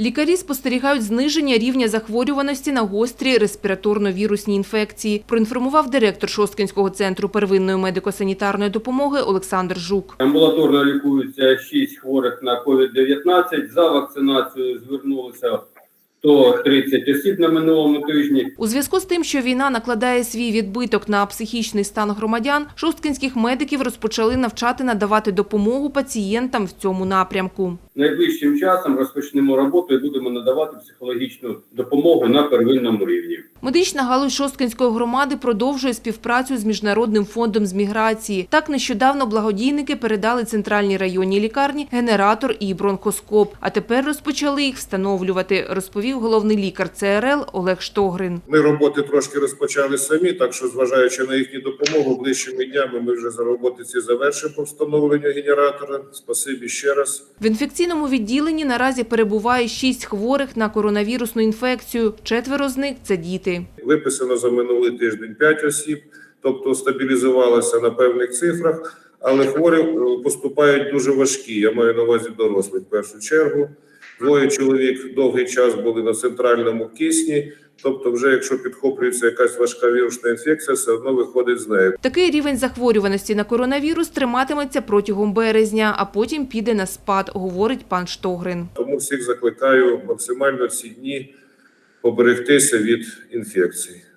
Лікарі спостерігають зниження рівня захворюваності на гострі респіраторно-вірусні інфекції, проінформував директор Шосткинського центру первинної медико-санітарної допомоги Олександр Жук. Амбулаторно лікуються 6 хворих на COVID-19. За вакцинацією звернулося 130 осіб на минулому тижні. У зв'язку з тим, що війна накладає свій відбиток на психічний стан громадян, шосткинських медиків розпочали навчати надавати допомогу пацієнтам в цьому напрямку. Найближчим часом розпочнемо роботу і будемо надавати психологічну допомогу на первинному рівні. Медична галузь Шосткинської громади продовжує співпрацю з Міжнародним фондом з міграції. Так нещодавно благодійники передали центральній районній лікарні генератор і бронхоскоп, а тепер розпочали їх встановлювати, розповів головний лікар ЦРЛ Олег Штогрин. Ми роботи трошки розпочали самі, так що, зважаючи на їхню допомогу, ближчими днями ми вже за роботи ці завершимо по встановленню генератора. Спасибі ще раз. В інфекційному відділенні наразі перебуває шість хворих на коронавірусну інфекцію. Четверо з них – це діти. Виписано за минулий тиждень 5 осіб, тобто стабілізувалося на певних цифрах, але хворі е, поступають дуже важкі. Я маю на увазі дорослих в першу чергу. Двоє чоловік довгий час були на центральному кисні. Тобто, вже якщо підхоплюється якась важка вірусна інфекція, все одно виходить з нею. Такий рівень захворюваності на коронавірус триматиметься протягом березня, а потім піде на спад, говорить пан Штогрин. Тому всіх закликаю максимально ці дні поберегтися від інфекцій.